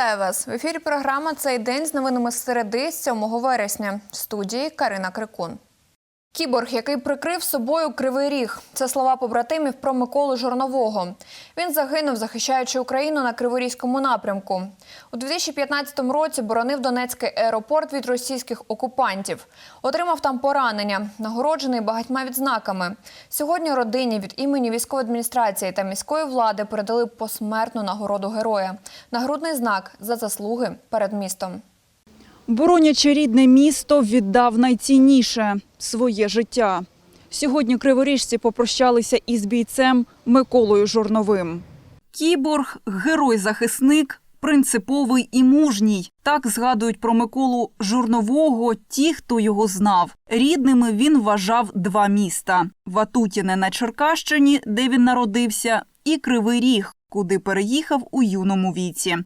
Вітаю вас в ефірі. Програма цей день з новинами середи 7 вересня. В студії Карина Крикун. Кіборг, який прикрив собою кривий ріг. Це слова побратимів про Миколу Жорнового. Він загинув, захищаючи Україну на Криворізькому напрямку. У 2015 році боронив Донецький аеропорт від російських окупантів. Отримав там поранення, нагороджений багатьма відзнаками. Сьогодні родині від імені військової адміністрації та міської влади передали посмертну нагороду героя. Нагрудний знак за заслуги перед містом. Боронячи рідне місто, віддав найцінніше – своє життя. Сьогодні криворіжці попрощалися із бійцем Миколою Жорновим. Кіборг – герой-захисник, принциповий і мужній. Так згадують про Миколу Журнового ті, хто його знав. Рідними він вважав два міста – Ватутіне на Черкащині, де він народився, і Кривий Ріг, куди переїхав у юному віці.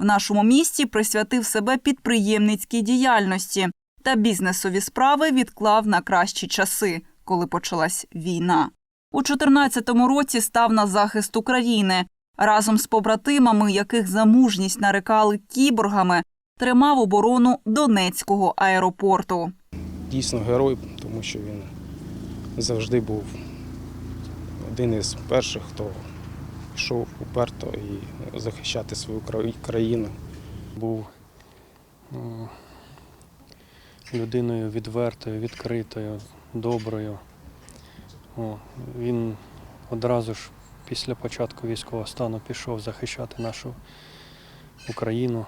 В нашому місті присвятив себе підприємницькій діяльності та бізнесові справи відклав на кращі часи, коли почалась війна. У 14-му році став на захист України. Разом з побратимами, яких за мужність нарекали кіборгами, тримав оборону Донецького аеропорту. дійсно герой, тому що він завжди був один із перших, хто йшов уперто і захищати свою країну. Був е, людиною відвертою, відкритою, доброю. О, Він одразу ж після початку військового стану пішов захищати нашу Україну,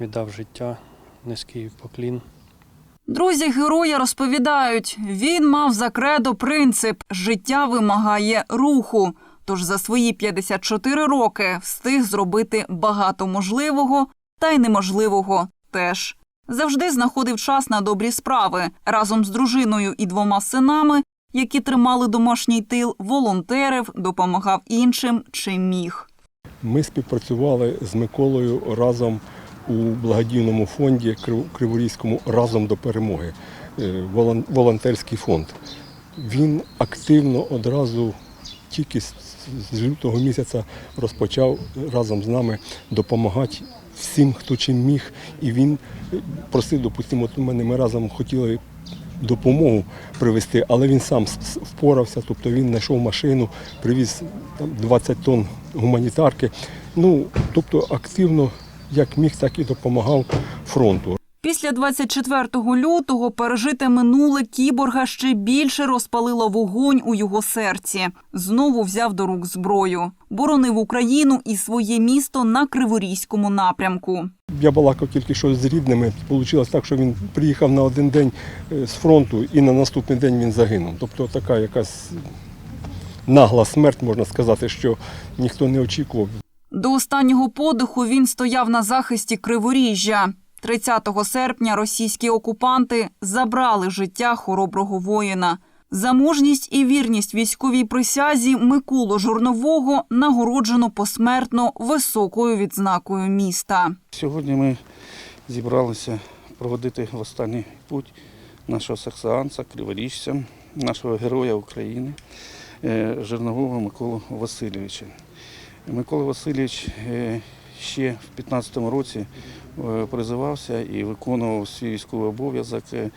віддав життя, низький поклін. Друзі героя розповідають, він мав за кредо принцип «життя вимагає руху». Тож за свої 54 роки встиг зробити багато можливого та й неможливого теж. Завжди знаходив час на добрі справи. Разом з дружиною і двома синами, які тримали домашній тил, волонтерив, допомагав іншим, чим міг. Ми співпрацювали з Миколою разом у благодійному фонді Крив- Криворізькому разом до перемоги. е, Волонтерський фонд. Він активно одразу тільки з лютого місяця розпочав разом з нами допомагати всім, хто чим міг. І він е, просив, допустимо, у мене ми разом хотіли допомогу привезти, але він сам впорався, тобто він знайшов машину, привіз там, 20 тонн гуманітарки. Ну, тобто активно як міг, так і допомагав фронту. Після 24 лютого пережите минуле кіборга ще більше розпалило вогонь у його серці. Знову взяв до рук зброю. Боронив Україну і своє місто на Криворізькому напрямку. Я балакав тільки що з рідними. Вийшло так, що він приїхав на один день е, з фронту і на наступний день він загинув. Тобто така якась нагла смерть, можна сказати, що ніхто не очікував. До останнього подиху він стояв на захисті Криворіжжя. 30 серпня російські окупанти забрали життя хороброго воїна. За мужність і вірність військовій присязі Миколу Журнового нагороджено посмертно високою відзнакою міста. Сьогодні ми зібралися проводити останній путь нашого саксанця, криворіжця, нашого героя України, е, Жернового Миколу Васильовича. Микола Васильович е, ще в 15-му році е, призивався і виконував свій військовий обов'язок е,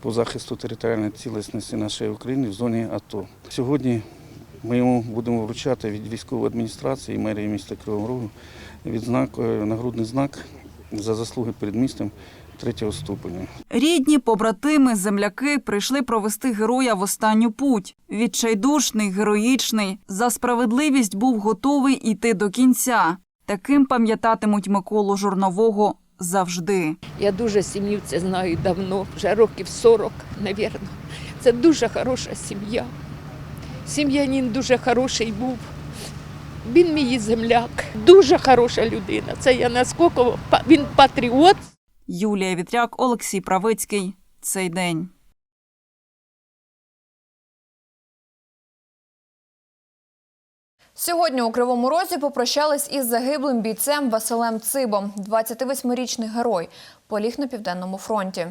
по захисту територіальної цілісності нашої України в зоні АТО. Сьогодні ми йому будемо вручати від військової адміністрації мерії міста Кривого Рогу відзнак, е, нагрудний знак за заслуги перед містом третього ступеня. Рідні, побратими, земляки прийшли провести героя в останню путь. Відчайдушний, героїчний, за справедливість був готовий іти до кінця. Таким пам'ятатимуть Миколу Журнового завжди. Я дуже сім'ю це знаю давно, вже років 40, мабуть. Це дуже хороша сім'я. Сім'янин дуже хороший був. Він мій земляк, дуже хороша людина. Це я наскільки він патріот. Юлія Вітряк, Олексій Правицький. Цей день. Сьогодні у Кривому Розі попрощались із загиблим бійцем Василем Цибом. 28-річний герой поліг на південному фронті.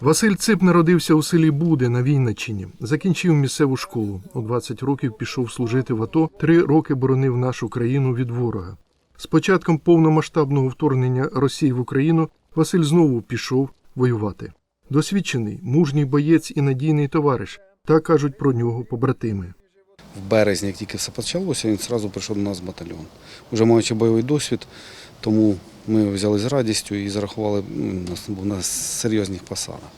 Василь Цип народився у селі Буде на Вінниччині. Закінчив місцеву школу. У 20 років пішов служити в АТО. Три роки боронив нашу країну від ворога. З початком повномасштабного вторгнення Росії в Україну Василь знову пішов воювати. Досвідчений, мужній боєць і надійний товариш. Так кажуть про нього побратими. В березні, як тільки все почалося, він одразу прийшов до нас в батальйон. Уже маючи бойовий досвід, тому ми взяли з радістю і зарахували м, нас був на серйозних посадах.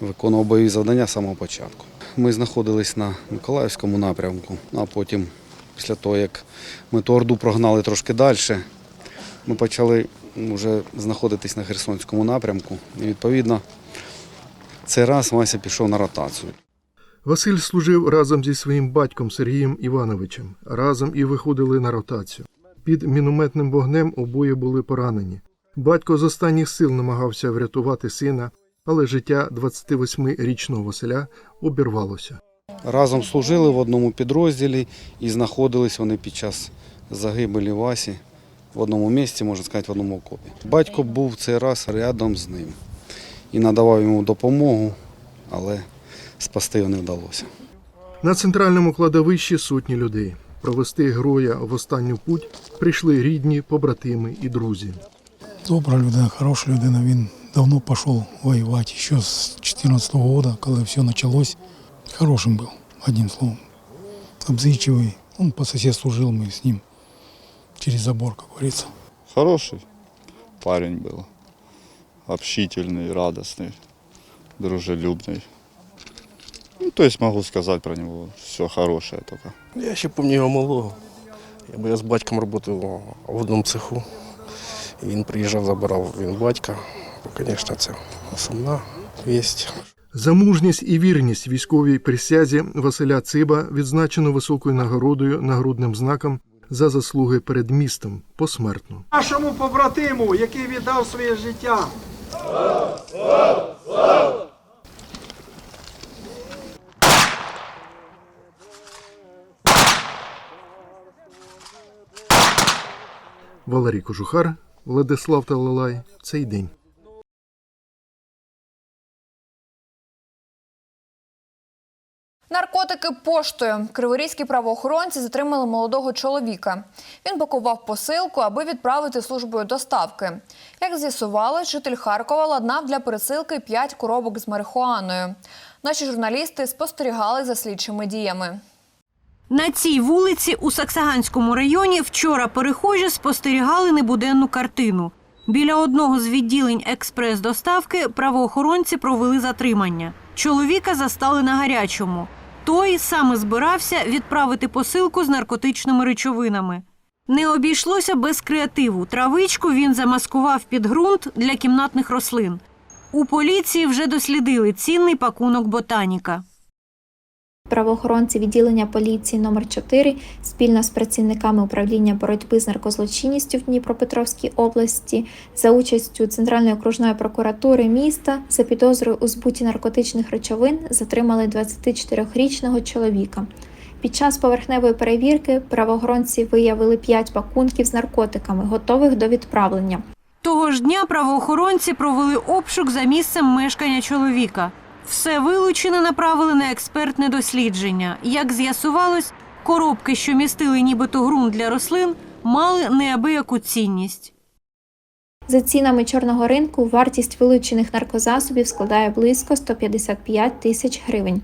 Виконував бойові завдання з самого початку. Ми знаходились на Миколаївському напрямку, а потім, після того, як ми ту орду прогнали трошки далі, ми почали вже знаходитись на Херсонському напрямку. І відповідно, цей раз Вася пішов на ротацію. Василь служив разом зі своїм батьком Сергієм Івановичем. Разом і виходили на ротацію. Під мінометним вогнем обоє були поранені. Батько з останніх сил намагався врятувати сина, але життя 28-річного Василя обірвалося. Разом служили в одному підрозділі і знаходились вони під час загибелі Васі в одному місці, можна сказати, в одному окопі. Батько був цей раз рядом з ним і надавав йому допомогу, але спасти його не вдалося. На центральному кладовищі сотні людей. Провести героя в останню путь прийшли рідні, побратими і друзі. Добра людина, хороша людина. Він давно пішов воювати. Ще з 2014 року, коли все почалось. Хорошим був, одним словом. Обзичивый. Он по соседству жил, мы с ним через забор, как говорится. Хороший парень был. Общительный, радостный, дружелюбный. Ну, то есть могу сказать про него все хорошее только. Я ще пам'ятаю його малого. Я- Бо я з батьком працював в одному цеху. І він приїжджав, забирав він батька. Бо, Звісно, це сумна вість. За мужність і вірність військовій присязі Василя Циба відзначено високою нагородою нагрудним знаком за заслуги перед містом посмертно. нашому побратиму, який віддав своє життя. Валерій Кожухар, Владислав Талалай. Цей день. Наркотики поштою. Криворізькі правоохоронці затримали молодого чоловіка. Він пакував посилку, аби відправити службою доставки. Як з'ясували, житель Харкова ладнав для пересилки 5 коробок з марихуаною. Наші журналісти спостерігали за слідчими діями. На цій вулиці у Саксаганському районі вчора перехожі спостерігали небуденну картину. Біля одного з відділень експрес-доставки правоохоронці провели затримання. Чоловіка застали на гарячому. Той саме збирався відправити посилку з наркотичними речовинами. Не обійшлося без креативу. Травичку він замаскував під ґрунт для кімнатних рослин. У поліції вже дослідили цінний пакунок ботаніка. Правоохоронці відділення поліції номер 4 спільно з працівниками управління боротьби з наркозлочинністю в Дніпропетровській області за участю Центральної окружної прокуратури міста за підозрою у збуті наркотичних речовин затримали 24-річного чоловіка. Під час поверхневої перевірки правоохоронці виявили 5 пакунків з наркотиками, готових до відправлення. Того ж дня правоохоронці провели обшук за місцем мешкання чоловіка. Все вилучене направили на експертне дослідження. Як з'ясувалось, коробки, що містили нібито ґрунт для рослин, мали неабияку цінність. За цінами чорного ринку вартість вилучених наркозасобів складає близько 155 тисяч гривень.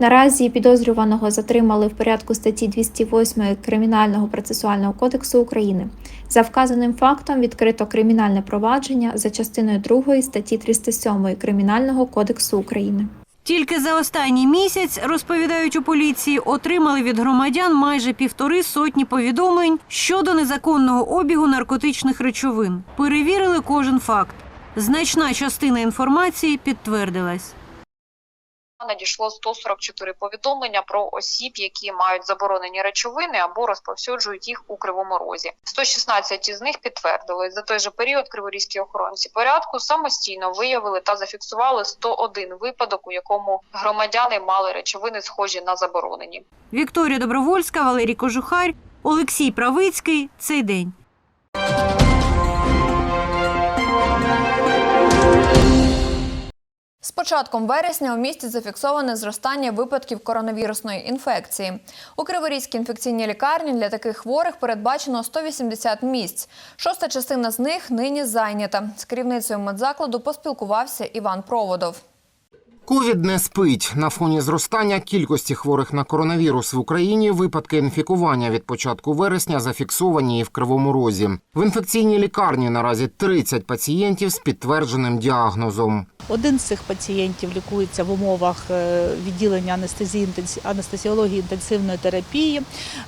Наразі підозрюваного затримали в порядку статті 208 Кримінального процесуального кодексу України. За вказаним фактом відкрито кримінальне провадження за частиною 2 статті 307 Кримінального кодексу України. Тільки за останній місяць, розповідають у поліції, отримали від громадян майже півтори сотні повідомлень щодо незаконного обігу наркотичних речовин. Перевірили кожен факт. Значна частина інформації підтвердилась. Надійшло 144 повідомлення про осіб, які мають заборонені речовини або розповсюджують їх у Кривому Розі. 116 із них підтвердили. За той же період криворізькі охоронці порядку самостійно виявили та зафіксували 101 випадок, у якому громадяни мали речовини схожі на заборонені. Вікторія Добровольська, Валерій Кожухар, Олексій Правицький. Цей день. З початком вересня у місті зафіксоване зростання випадків коронавірусної інфекції. У Криворізькій інфекційній лікарні для таких хворих передбачено 180 місць. Шоста частина з них нині зайнята. З керівницею медзакладу поспілкувався Іван Проводов. Ковід не спить. На фоні зростання кількості хворих на коронавірус в Україні випадки інфікування від початку вересня зафіксовані і в Кривому Розі. В інфекційній лікарні наразі 30 пацієнтів з підтвердженим діагнозом. Один з цих пацієнтів лікується в умовах е, відділення анестезії анестезіології інтенсивної терапії.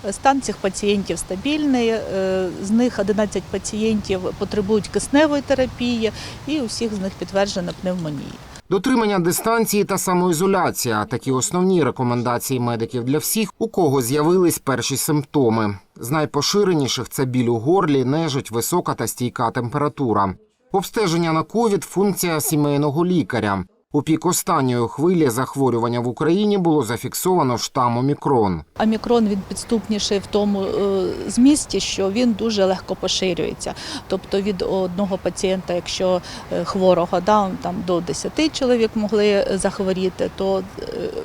Е, Стан цих пацієнтів стабільний. е, З них 11 пацієнтів потребують кисневої терапії, і у всіх з них підтверджена пневмонія. Дотримання дистанції та самоізоляція такі основні рекомендації медиків для всіх, у кого з'явились перші симптоми. З найпоширеніших це біль у горлі, нежить, висока та стійка температура. Обстеження на ковід функція сімейного лікаря. У пік останньої хвилі захворювання в Україні було зафіксовано штам Омікрон. Омікрон він підступніший в тому е, змісті, що він дуже легко поширюється. Тобто від одного пацієнта, якщо е, хворого да, там до 10 чоловік могли захворіти, то е,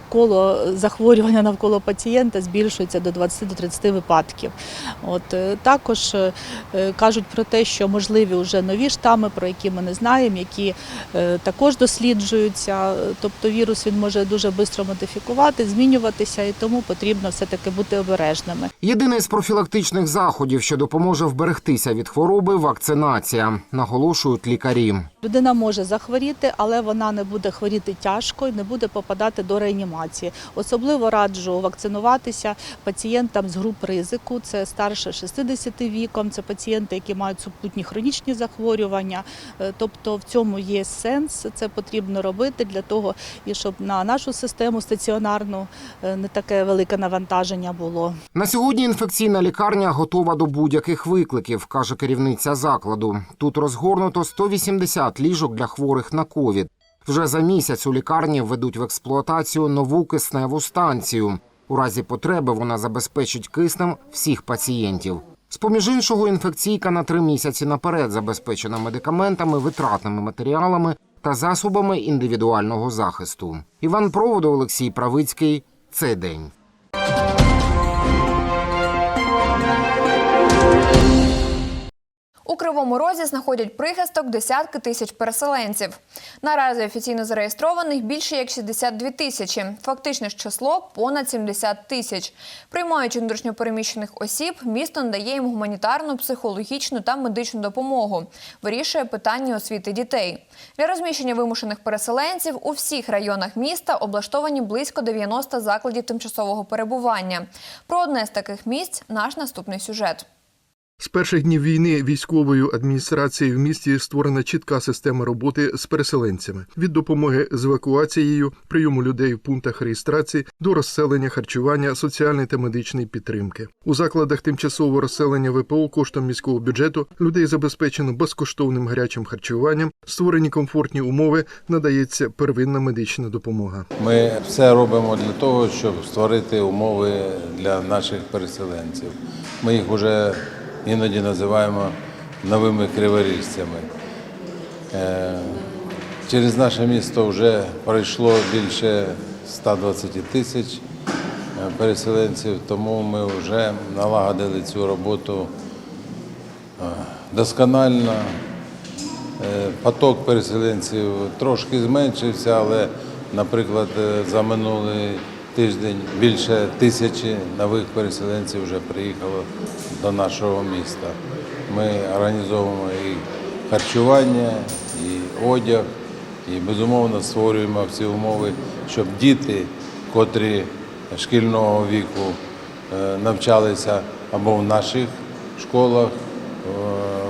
коло захворювання навколо пацієнта збільшується до 20-30 випадків. От е, також е, е, кажуть про те, що можливі вже нові штами, про які ми не знаємо, які е, також досліджуються. Тобто вірус він може дуже швидко модифікувати, змінюватися, і тому потрібно все-таки бути обережними. Єдиний з профілактичних заходів, що допоможе вберегтися від хвороби вакцинація, наголошують лікарі. Людина може захворіти, але вона не буде хворіти тяжко і не буде попадати до реанімації. Особливо раджу вакцинуватися пацієнтам з груп ризику. Це старше 60 віком, це пацієнти, які мають супутні хронічні захворювання. Е, Тобто в цьому є сенс. Це потрібно робити для того, і щоб на нашу систему стаціонарну е, не таке велике навантаження було. На сьогодні інфекційна лікарня готова до будь-яких викликів, каже керівниця закладу. Тут розгорнуто 180 ліжок для хворих на ковід. Вже за місяць у лікарні введуть в експлуатацію нову кисневу станцію. У разі потреби вона забезпечить киснем всіх пацієнтів. З поміж іншого, інфекційка на три місяці наперед забезпечена медикаментами, витратними матеріалами та засобами індивідуального захисту. Іван Проводов, Олексій Правицький. Цей день. У Кривому Розі знаходять прихисток десятки тисяч переселенців. Наразі офіційно зареєстрованих більше як 62 тисячі. Фактичне ж число понад 70 тисяч. Приймаючи внутрішньопереміщених осіб, місто надає їм гуманітарну, психологічну та медичну допомогу. Вирішує питання освіти дітей. Для розміщення вимушених переселенців у всіх районах міста облаштовані близько 90 закладів тимчасового перебування. Про одне з таких місць наш наступний сюжет. З перших днів війни військовою адміністрацією в місті створена чітка система роботи з переселенцями від допомоги з евакуацією, прийому людей в пунктах реєстрації до розселення, харчування, соціальної та медичної підтримки. У закладах тимчасового розселення ВПО коштом міського бюджету людей забезпечено безкоштовним гарячим харчуванням, створені комфортні умови, надається первинна медична допомога. Ми все робимо для того, щоб створити умови для наших переселенців. Ми їх вже іноді називаємо новими криворіжцями. Е, Через наше місто вже пройшло більше 120 тисяч е, переселенців, тому ми вже налагодили цю роботу е, досконально. Поток переселенців трошки зменшився, але, наприклад, за минулий тиждень більше тисячі нових переселенців вже приїхало до нашого міста. Ми організовуємо і харчування, і одяг, і безумовно створюємо всі умови, щоб діти, котрі шкільного віку е, навчалися або в наших школах е,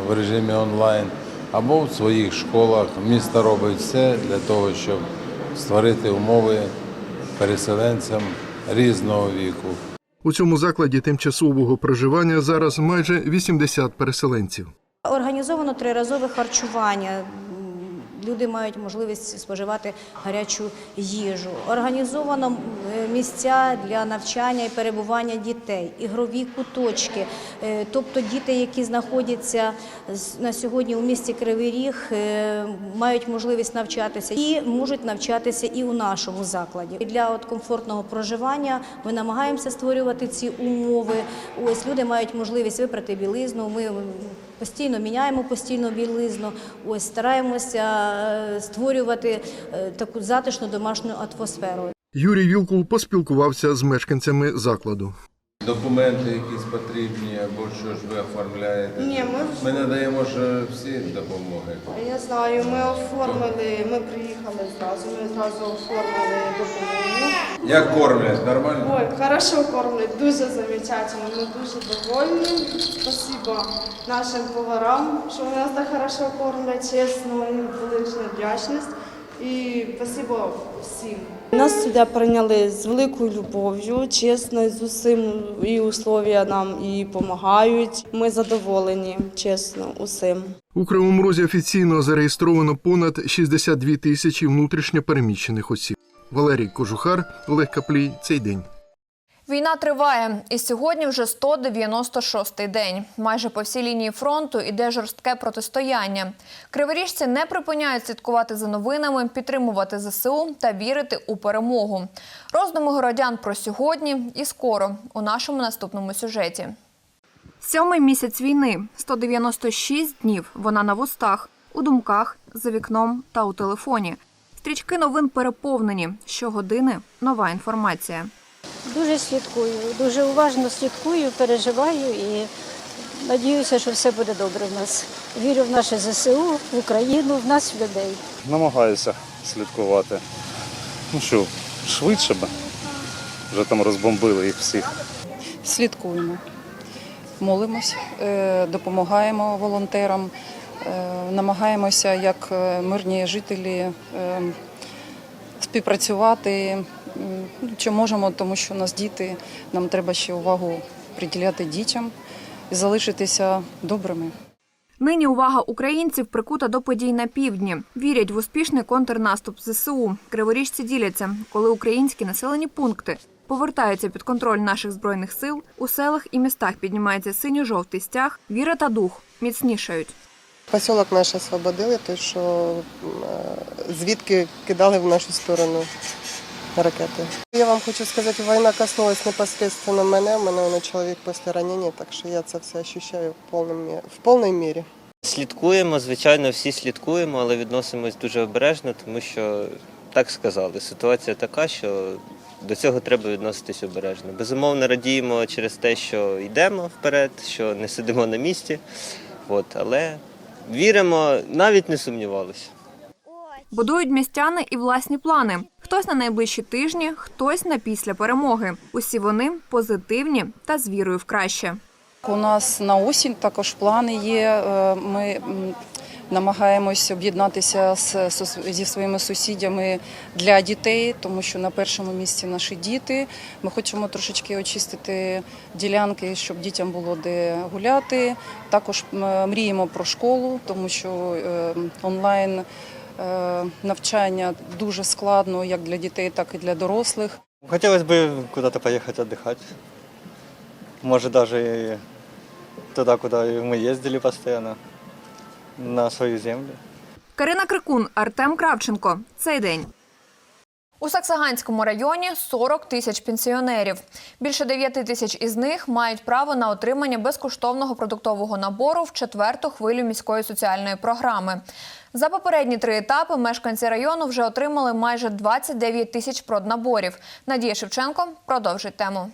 в режимі онлайн, або в своїх школах. Місто робить все для того, щоб створити умови переселенцям різного віку. У цьому закладі тимчасового проживання зараз майже 80 переселенців. Організовано триразове харчування. Люди мають можливість споживати гарячу їжу. Організовано е, місця для навчання і перебування дітей, ігрові куточки. Е, Тобто діти, які знаходяться на сьогодні у місті Кривий Ріг, е, мають можливість навчатися і можуть навчатися і у нашому закладі. Для от комфортного проживання ми намагаємося створювати ці умови. Ось люди мають можливість випрати білизну. Ми постійно міняємо постійно білизну. Ось стараємося е, створювати е, таку затишну домашню атмосферу. Юрій Вілкул поспілкувався з мешканцями закладу. Документи якісь потрібні, або що ж ви оформляєте? Ні, ми- ми надаємо ж всі допомоги. Я знаю, ми оформили, ми приїхали зразу, ми зразу оформили допомогу. Як кормлять? Нормально? Ой, хорошо кормлять, дуже замечательно, ми дуже довольні. Спасибо нашим поварам, що нас так хорошо кормлять, чесно, їм велична вдячність. І спасибо всім. Нас сюди прийняли з великою любов'ю, чесно, з усім і условия нам і допомагають. Ми задоволені, чесно, усім. У Кривому Розі офіційно зареєстровано понад 62 тисячі внутрішньопереміщених осіб. Валерій Кожухар, Олег Каплій. Цей день. Війна триває, і сьогодні вже 196-й день. Майже по всій лінії фронту іде жорстке протистояння. Криворіжці не припиняють слідкувати за новинами, підтримувати ЗСУ та вірити у перемогу. Роздуми городян про сьогодні і скоро у нашому наступному сюжеті. Сьомий місяць війни 196 днів. Вона на вустах, у думках, за вікном та у телефоні. Стрічки новин переповнені. Щогодини нова інформація. Дуже слідкую, дуже уважно слідкую, переживаю і надіюся, що все буде добре в нас. Вірю в наше ЗСУ, в Україну, в нас, в людей. Намагаюся слідкувати. Ну що, швидше би. Вже там розбомбили їх всіх. Слідкуємо, молимось, е, допомагаємо волонтерам, е, намагаємося як е, мирні жителі співпрацювати. Чи можемо, тому що у нас діти, нам треба ще увагу приділяти дітям і залишитися добрими. Нині увага українців прикута до подій на півдні. Вірять в успішний контрнаступ ЗСУ. Криворіжці діляться, коли українські населені пункти повертаються під контроль наших збройних сил. У селах і містах піднімається синьо-жовтий стяг. Віра та дух міцнішають. Поселок наш освободили, той, що е, звідки кидали в нашу сторону ракети. Я вам хочу сказати, війна коснулась непосредственно мене. У мене воно чоловік після ранення, так що я це все ощущаю в повній, в повній мірі. Слідкуємо, звичайно, всі слідкуємо, але відносимось дуже обережно, тому що так сказали, ситуація така, що до цього треба відноситись обережно. Безумовно, радіємо через те, що йдемо вперед, що не сидимо на місці. От, але віримо, навіть не сумнівалися. Будують містяни і власні плани. Хтось на найближчі тижні, хтось на після перемоги. Усі вони позитивні та з вірою в краще. У нас на осінь також плани є. Е, Ми намагаємось об'єднатися зі своїми сусідями для дітей, тому що на першому місці наші діти. Ми хочемо трошечки очистити ділянки, щоб дітям було де гуляти. Також мріємо про школу, тому що е, онлайн навчання дуже складно як для дітей, так і для дорослих. Хотелось бы куда-то поехать отдыхать. Может, даже и туда, куда и мы ездили постоянно, на свою землю. Карина Крикун, Артем Кравченко. Цей день. У Саксаганському районі 40 тисяч пенсіонерів. Більше 9 тисяч із них мають право на отримання безкоштовного продуктового набору в четверту хвилю міської соціальної програми. За попередні три етапи мешканці району вже отримали майже 29 тисяч проднаборів. Надія Шевченко продовжить тему.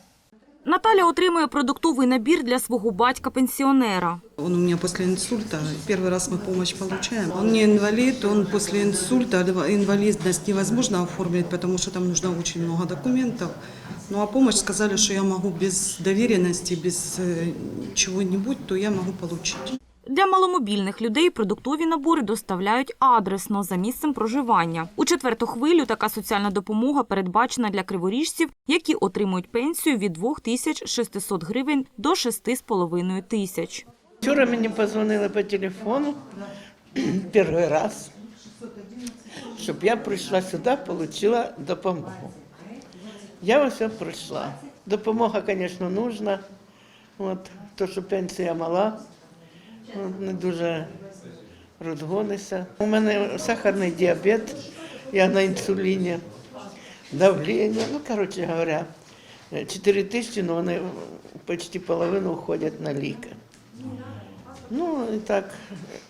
Наталя отримує продуктовий набір для свого батька-пенсіонера. Он у меня после инсульта, первый раз мы помощь получаем. Он не инвалид, он после инсульта, инвалидность невозможно оформить, потому что там нужно очень много документов. Ну а помощь сказали, что я могу без доверенности, без э, чего-нибудь, то я могу получить. Для маломобільних людей продуктові набори доставляють адресно за місцем проживання. У четверту хвилю така соціальна допомога передбачена для криворіжців, які отримують пенсію від 2600 гривень до 6,5 тисяч. Вчора мені позвонили по телефону перший раз. щоб я прийшла сюди, отримала допомогу. Я ось прийшла. Допомога, звісно, нужна. От, то, що пенсія мала, не дуже розгонися. У мене сахарний діабет, я на інсуліні, давлення, ну, коротше говоря, 4 тисячі, але вони почти половину входять на ліки. Ну і так,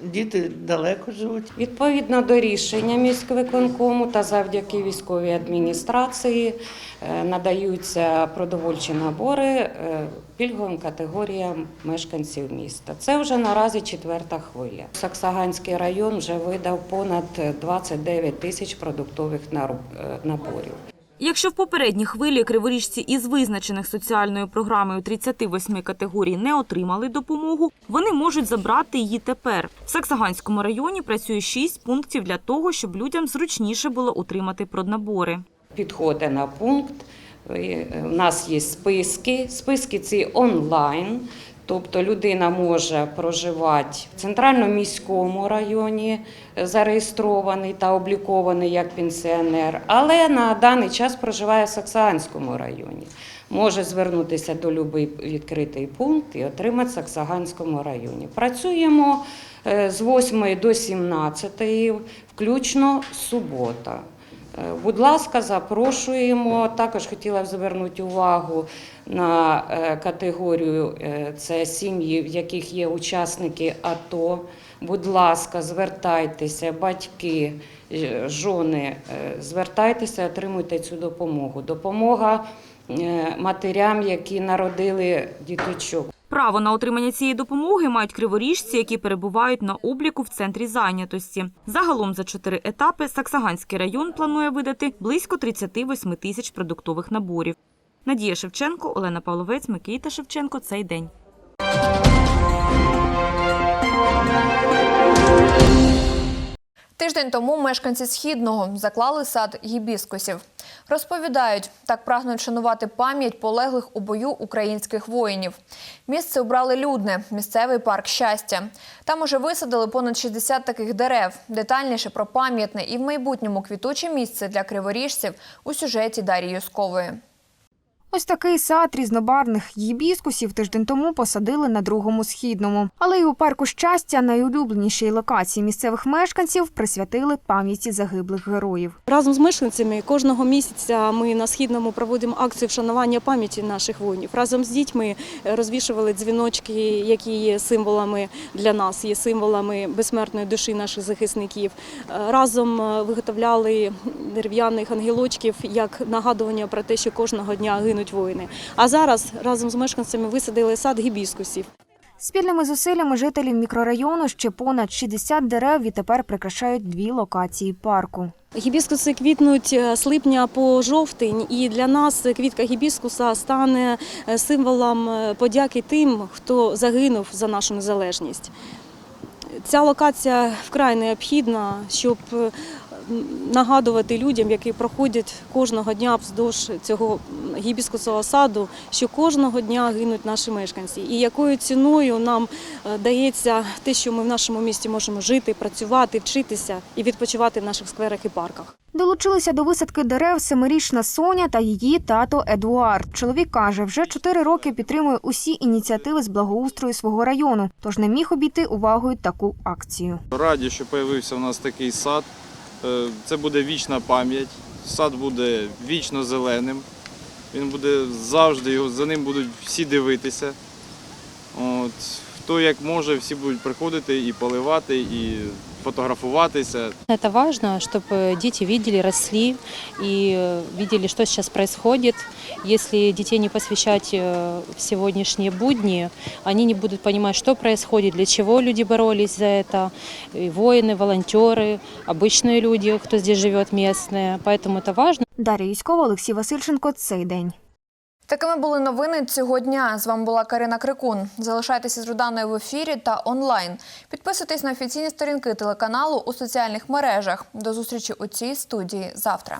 діти далеко живуть. Відповідно до рішення міськвиконкому та завдяки військовій адміністрації е, надаються продовольчі набори е, пільговим категоріям мешканців міста. Це вже наразі четверта хвиля. Саксаганський район вже видав понад 29 тисяч продуктових е, наборів. Якщо в попередній хвилі криворіжці із визначених соціальною програмою 38 категорій не отримали допомогу, вони можуть забрати її тепер. В Саксаганському районі працює 6 пунктів для того, щоб людям зручніше було отримати проднабори. підходить на пункт. У нас є списки. Списки ці онлайн. Тобто людина може проживати в центральному міському районі, е, зареєстрований та облікований як пенсіонер, але на даний час проживає в Саксаганському районі. Може звернутися до будь-який відкритий пункт і отримати в Саксаганському районі. Працюємо е, з 8 до 17, включно субота. Е, Будь ласка, запрошуємо. Також хотіла б звернути увагу на е, категорію е, це сім'ї, в яких є учасники АТО. Будь ласка, звертайтеся, батьки, жони, звертайтеся, отримуйте цю допомогу. Допомога матерям, які народили діточок. Право на отримання цієї допомоги мають криворіжці, які перебувають на обліку в центрі зайнятості. Загалом за чотири етапи Саксаганський район планує видати близько 38 тисяч продуктових наборів. Надія Шевченко, Олена Павловець, Микита Шевченко. Цей день. Тиждень тому мешканці східного заклали сад гібіскусів. Розповідають, так прагнуть шанувати пам'ять полеглих у бою українських воїнів. Місце обрали людне, місцевий парк щастя. Там уже висадили понад 60 таких дерев. Детальніше про пам'ятне і в майбутньому квітуче місце для криворіжців у сюжеті Дарії Юскової. Ось такий сад різнобарвних гібіскусів тиждень тому посадили на другому східному. Але й у парку щастя найулюбленішій локації місцевих мешканців присвятили пам'яті загиблих героїв. Разом з мешканцями кожного місяця ми на східному проводимо акцію вшанування пам'яті наших воїнів. Разом з дітьми розвішували дзвіночки, які є символами для нас, є символами безсмертної душі наших захисників. Разом виготовляли дерев'яних ангелочків як нагадування про те, що кожного дня гинуть воїни. А зараз разом з мешканцями висадили сад гібіскусів. Спільними зусиллями жителів мікрорайону ще понад 60 дерев відтепер прикрашають дві локації парку. Гібіскуси квітнуть е, з липня по жовтень, і для нас квітка гібіскуса стане е, символом е, подяки тим, хто загинув за нашу незалежність. Ця локація вкрай необхідна, щоб нагадувати людям, які проходять кожного дня вздовж цього гібіскусового саду, що кожного дня гинуть наші мешканці, і якою ціною нам е, дається те, що ми в нашому місті можемо жити, працювати, вчитися і відпочивати в наших скверах і парках. Долучилися до висадки дерев семирічна Соня та її тато Едуард. Чоловік каже, вже чотири роки підтримує усі ініціативи з благоустрою свого району, тож не міг обійти увагою таку акцію. Раді, що з'явився у нас такий сад. Е, Це буде вічна пам'ять. Сад буде вічно зеленим. Він буде завжди, за ним будуть всі дивитися. От, хто як може, всі будуть приходити і поливати, і фотографуватися. Это важно, чтобы дети видели, росли и э, видели, что сейчас происходит. Если детей не посвящать э, в сегодняшние будни, они не будут понимать, что происходит, для чего люди боролись за это. И воины, волонтеры, обычные люди, кто здесь живет, местные. Поэтому это важно. Дар'я Юськова, Олексій Васильченко. Цей день. Такими були новини цього дня. З вами була Карина Крикун. Залишайтеся з Руданою в ефірі та онлайн. Підписуйтесь на офіційні сторінки телеканалу у соціальних мережах. До зустрічі у цій студії завтра.